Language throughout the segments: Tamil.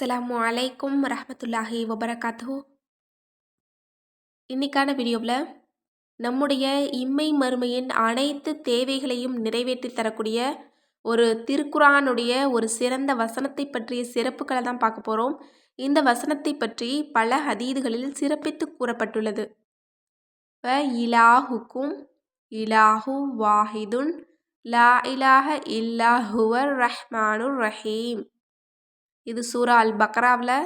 அஸ்ஸலாமு அலைக்கும் ரஹமத்துல்லாஹி வபரகாத்து இன்னைக்கான வீடியோவில் நம்முடைய இம்மை மறுமையின் அனைத்து தேவைகளையும் நிறைவேற்றி தரக்கூடிய ஒரு திருக்குரானுடைய ஒரு சிறந்த வசனத்தை பற்றிய சிறப்புகளை தான் பார்க்க போகிறோம். இந்த வசனத்தை பற்றி பல ஹதீதுகளில் சிறப்பித்து கூறப்பட்டுள்ளது. வ இலாஹுக்கும் இலாஹு வாஹிதுன் லா இலாஹ இல்லாஹுவர் ரஹ்மானுர் ரஹீம். இது சூரா அல் பக்ராவில்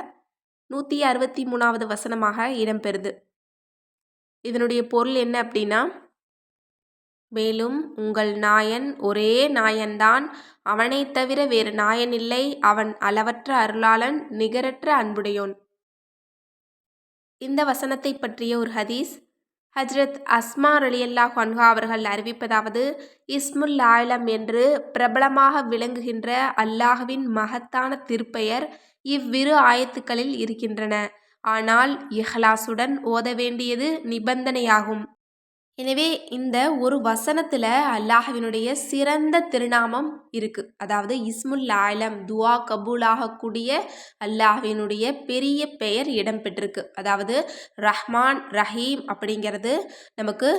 நூற்றி அறுபத்தி மூணாவது வசனமாக இடம்பெறுது. இதனுடைய பொருள் என்ன அப்படின்னா மேலும் உங்கள் நாயன் ஒரே நாயன்தான் அவனை தவிர வேறு நாயன் இல்லை அவன் அளவற்ற அருளாளன் நிகரற்ற அன்புடையோன் இந்த வசனத்தை பற்றிய ஒரு ஹதீஸ் ஹஜ்ரத் அஸ்மா அலியல்லா ஹன்ஹா அவர்கள் அறிவிப்பதாவது இஸ்முல் ஆலம் என்று பிரபலமாக விளங்குகின்ற அல்லாஹுவின் மகத்தான திருப்பெயர் இவ்விரு ஆயத்துக்களில் இருக்கின்றன. ஆனால் இஹ்லாசுடன் ஓத வேண்டியது நிபந்தனையாகும். எனவே இந்த ஒரு வசனத்தில் அல்லாஹவினுடைய சிறந்த திருநாமம் இருக்குது அதாவது இஸ்முல் ஆலம் துவா கபூலாகக்கூடிய அல்லாஹினுடைய பெரிய பெயர் இடம்பெற்றிருக்கு. அதாவது ரஹ்மான் ரஹீம் அப்படிங்கிறது நமக்கு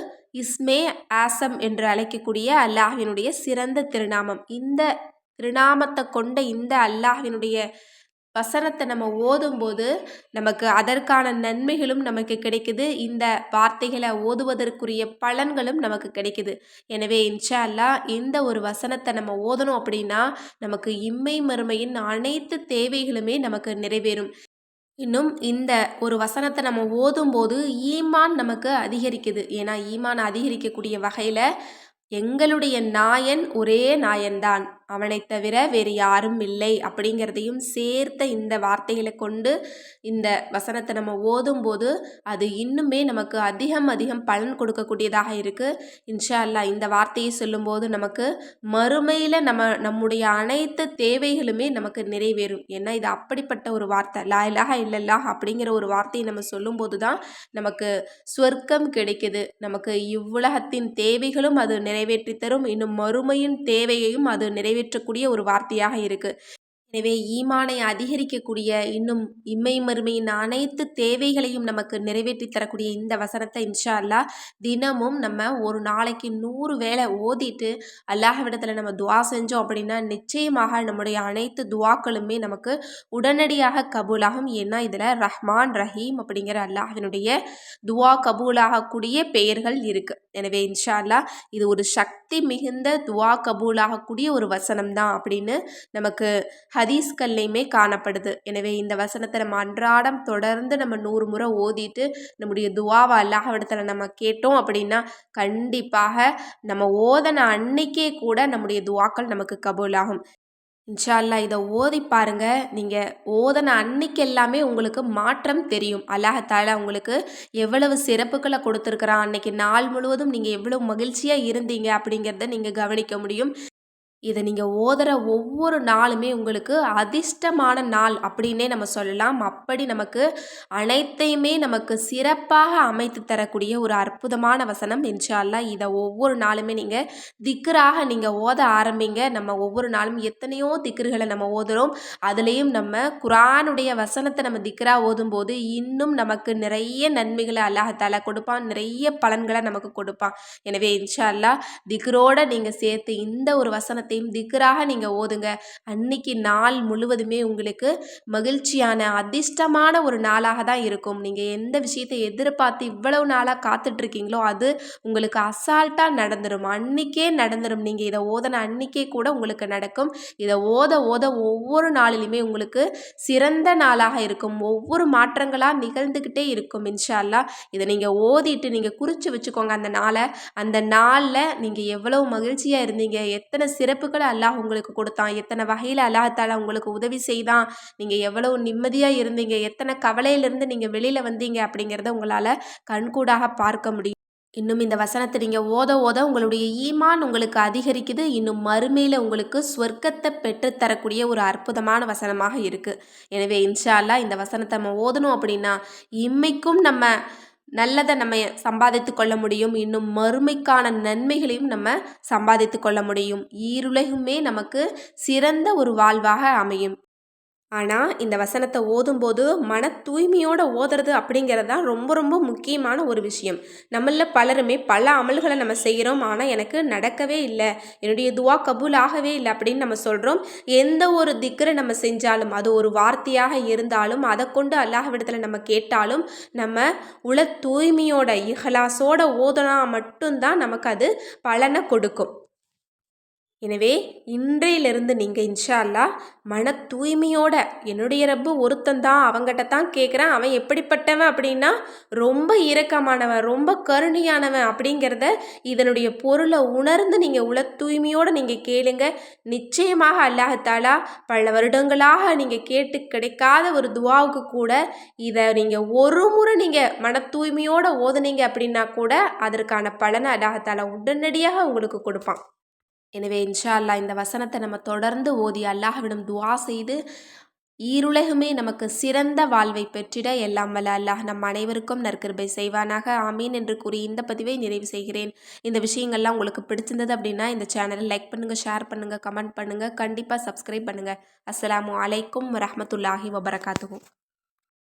இஸ்மே ஆசம் என்று அழைக்கக்கூடிய அல்லாஹினுடைய சிறந்த திருநாமம். இந்த திருநாமத்தை கொண்ட இந்த அல்லாஹினுடைய வசனத்தை நம்ம ஓதும்போது நமக்கு அதற்கான நன்மைகளும் நமக்கு கிடைக்குது. இந்த வார்த்தைகளை ஓதுவதற்குரிய பலன்களும் நமக்கு கிடைக்குது. எனவே இன்ஷா அல்லா இந்த ஒரு வசனத்தை நம்ம ஓதணும் அப்படின்னா நமக்கு இம்மை மறுமையின் அனைத்து தேவைகளுமே நமக்கு நிறைவேறும். இன்னும் இந்த ஒரு வசனத்தை நம்ம ஓதும்போது ஈமான் நமக்கு அதிகரிக்குது. ஏன்னா ஈமான் அதிகரிக்கக்கூடிய வகையில் எங்களுடைய நாயன் ஒரே நாயன்தான். அவனை தவிர வேறு யாரும் இல்லை அப்படிங்கிறதையும் சேர்த்த இந்த வார்த்தைகளை கொண்டு இந்த வசனத்தை நம்ம ஓதும்போது அது இன்னுமே நமக்கு அதிகம் அதிகம் பலன் கொடுக்கக்கூடியதாக இருக்குது இன்ஷா அல்லா இந்த வார்த்தையை சொல்லும்போது நமக்கு மறுமையில் நம்ம நம்முடைய அனைத்து தேவைகளுமே நமக்கு நிறைவேறும். ஏன்னா இது அப்படிப்பட்ட ஒரு வார்த்தை. லா இலாக இல்லல்லா அப்படிங்கிற ஒரு வார்த்தையை நம்ம சொல்லும்போது தான் நமக்கு சொர்க்கம் கிடைக்குது. நமக்கு இவ்வுலகத்தின் தேவைகளும் அது நிறைவேற்றி தரும். இன்னும் மறுமையின் தேவையையும் அது நிறைவே நிறைவேற்றக்கூடிய ஒரு வார்த்தையாக இருக்குது எனவே ஈமானை அதிகரிக்கக்கூடிய இன்னும் இம்மை மறுமையின் அனைத்து தேவைகளையும் நமக்கு நிறைவேற்றி தரக்கூடிய இந்த வசனத்தை இன்ஷா அல்லா தினமும் நம்ம ஒரு நாளைக்கு நூறு வேலை ஓதிட்டு அல்லாஹ்விடத்தில் நம்ம துவா செஞ்சோம் அப்படின்னா நிச்சயமாக நம்முடைய அனைத்து துவாக்களுமே நமக்கு உடனடியாக கபூலாகும். ஏன்னா இதில் ரஹ்மான் ரஹீம் அப்படிங்கிற அல்லாஹினுடைய துவா கபூலாகக்கூடிய பெயர்கள் இருக்குது எனவே இன்ஷா அல்லா இது ஒரு சக்தி மிகுந்த துவா கபூலாகக்கூடிய ஒரு வசனம் தான் அப்படின்னு நமக்கு ஹதீஸ்கள்லையுமே காணப்படுது. எனவே இந்த வசனத்தை நம்ம அன்றாடம் தொடர்ந்து நம்ம நூறு முறை ஓதிட்டு நம்முடைய துவாவை அல்லாஹவிடத்தில் நம்ம கேட்டோம் அப்படின்னா கண்டிப்பாக நம்ம ஓதன அன்னைக்கே கூட நம்முடைய துவாக்கள் நமக்கு கபூலாகும். இன்ஷால்லா இதை ஓதி பாருங்க. நீங்கள் ஓதன அன்னைக்கு எல்லாமே உங்களுக்கு மாற்றம் தெரியும். அல்லாஹால உங்களுக்கு எவ்வளவு சிறப்புகளை கொடுத்துருக்குறான். அன்னைக்கு நாள் முழுவதும் நீங்கள் எவ்வளோ மகிழ்ச்சியாக இருந்தீங்க அப்படிங்கிறத நீங்கள் கவனிக்க முடியும். இதை நீங்கள் ஓதுற ஒவ்வொரு நாளுமே உங்களுக்கு அதிர்ஷ்டமான நாள் அப்படின்னே நம்ம சொல்லலாம். அப்படி நமக்கு அனைத்தையுமே நமக்கு சிறப்பாக அமைத்து தரக்கூடிய ஒரு அற்புதமான வசனம். இன்ஷால்லா இதை ஒவ்வொரு நாளுமே நீங்கள் திக்கராக நீங்கள் ஓத ஆரம்பிங்க. நம்ம ஒவ்வொரு நாளும் எத்தனையோ திக்கர்களை நம்ம ஓதுகிறோம் அதுலேயும் நம்ம குரானுடைய வசனத்தை நம்ம திக்கராக ஓதும்போது இன்னும் நமக்கு நிறைய நன்மைகளை அல்லாஹால கொடுப்பான். நிறைய பலன்களை நமக்கு கொடுப்பான். எனவே இன்ஷால்லா திக்ரோட நீங்கள் சேர்த்து இந்த ஒரு வசனத்தை வசனத்தையும் திக்கராக நீங்கள் ஓதுங்க. அன்னைக்கு நாள் முழுவதுமே உங்களுக்கு மகிழ்ச்சியான அதிர்ஷ்டமான ஒரு நாளாக தான் இருக்கும். நீங்கள் எந்த விஷயத்தை எதிர்பார்த்து இவ்வளவு நாளாக காத்துட்ருக்கீங்களோ அது உங்களுக்கு அசால்ட்டாக நடந்துடும் அன்னைக்கே நடந்துடும் நீங்கள் இதை ஓதன அன்னைக்கே கூட உங்களுக்கு நடக்கும். இதை ஓத ஓத ஒவ்வொரு நாளிலுமே உங்களுக்கு சிறந்த நாளாக இருக்கும். ஒவ்வொரு மாற்றங்களாக நிகழ்ந்துக்கிட்டே இருக்கும் இன்ஷால்லா இதை நீங்கள் ஓதிட்டு நீங்கள் குறித்து வச்சுக்கோங்க அந்த நாளை. அந்த நாளில் நீங்கள் எவ்வளவு மகிழ்ச்சியாக இருந்தீங்க. எத்தனை சிறப்பு சிறப்புகளை அல்லாஹ் உங்களுக்கு கொடுத்தான். எத்தனை வகையில் அல்லாஹத்தால் உங்களுக்கு உதவி செய்தான். நீங்கள் எவ்வளவு நிம்மதியாக இருந்தீங்க. எத்தனை கவலையிலேருந்து நீங்கள் வெளியில் வந்தீங்க அப்படிங்கிறத உங்களால் கண்கூடாக பார்க்க முடியும். இன்னும் இந்த வசனத்தை நீங்கள் ஓத ஓத உங்களுடைய ஈமான் உங்களுக்கு அதிகரிக்குது. இன்னும் மறுமையில் உங்களுக்கு சொர்க்கத்தை பெற்றுத்தரக்கூடிய ஒரு அற்புதமான வசனமாக இருக்குது எனவே இன்ஷா அல்லா இந்த வசனத்தை நம்ம ஓதணும் அப்படின்னா இம்மைக்கும் நம்ம நல்லதை நம்ம சம்பாதித்து கொள்ள முடியும். இன்னும் மறுமைக்கான நன்மைகளையும் நம்ம சம்பாதித்து கொள்ள முடியும். ஈருலகுமே நமக்கு சிறந்த ஒரு வாழ்வாக அமையும். ஆனால் இந்த வசனத்தை ஓதும்போது மன தூய்மையோடு ஓதுறது அப்படிங்கிறது தான் ரொம்ப ரொம்ப முக்கியமான ஒரு விஷயம். நம்மள பலருமே பல அமல்களை நம்ம செய்கிறோம் ஆனால் எனக்கு நடக்கவே இல்லை. என்னுடைய துவா கபூல் ஆகவே இல்லை அப்படின்னு நம்ம சொல்கிறோம் எந்த ஒரு திக்கரை நம்ம செஞ்சாலும் அது ஒரு வார்த்தையாக இருந்தாலும் அதை கொண்டு அல்லாஹ்விடத்தில் நம்ம கேட்டாலும் நம்ம உள தூய்மையோட இஹலாசோட ஓதுனா மட்டும்தான் நமக்கு அது பலனை கொடுக்கும். எனவே இன்றையிலிருந்து நீங்கள் இன்ஷா அல்லாஹ் மன தூய்மையோட என்னுடைய ரப்பு ஒருத்தன் தான் அவங்ககிட்ட தான் கேட்குறேன் அவன் எப்படிப்பட்டவன் அப்படின்னா ரொம்ப இரக்கமானவன் ரொம்ப கருணையானவன் அப்படிங்கிறத இதனுடைய பொருளை உணர்ந்து நீங்கள் உள தூய்மையோடு நீங்கள் கேளுங்க. நிச்சயமாக அல்லாஹாலா பல வருடங்களாக நீங்கள் கேட்டு கிடைக்காத ஒரு துவாவுக்கு கூட இதை நீங்கள் ஒரு முறை நீங்கள் மன தூய்மையோடு ஓதுனீங்க அப்படின்னா கூட அதற்கான பலனை அல்லாஹாலா உடனடியாக உங்களுக்கு கொடுப்பான். எனவே இன்ஷா அல்லாஹ் இந்த வசனத்தை நம்ம தொடர்ந்து ஓதி அல்லாஹ்விடம் துவா செய்து ஈருலகுமே நமக்கு சிறந்த வாழ்வை பெற்றிட எல்லாம் வல்ல அல்லாஹ் நம் அனைவருக்கும் நற்கிருபை செய்வானாக. ஆமீன் என்று கூறி இந்த பதிவை நிறைவு செய்கிறேன். இந்த விஷயங்கள்லாம் உங்களுக்கு பிடிச்சிருந்தது அப்படின்னா இந்த சேனலை லைக் பண்ணுங்கள் ஷேர் பண்ணுங்கள் கமெண்ட் பண்ணுங்கள் கண்டிப்பாக சப்ஸ்கிரைப் பண்ணுங்கள் அஸ்ஸலாமு அலைக்கும் ரஹமத்துல்லாஹி வபரகாத்துஹு.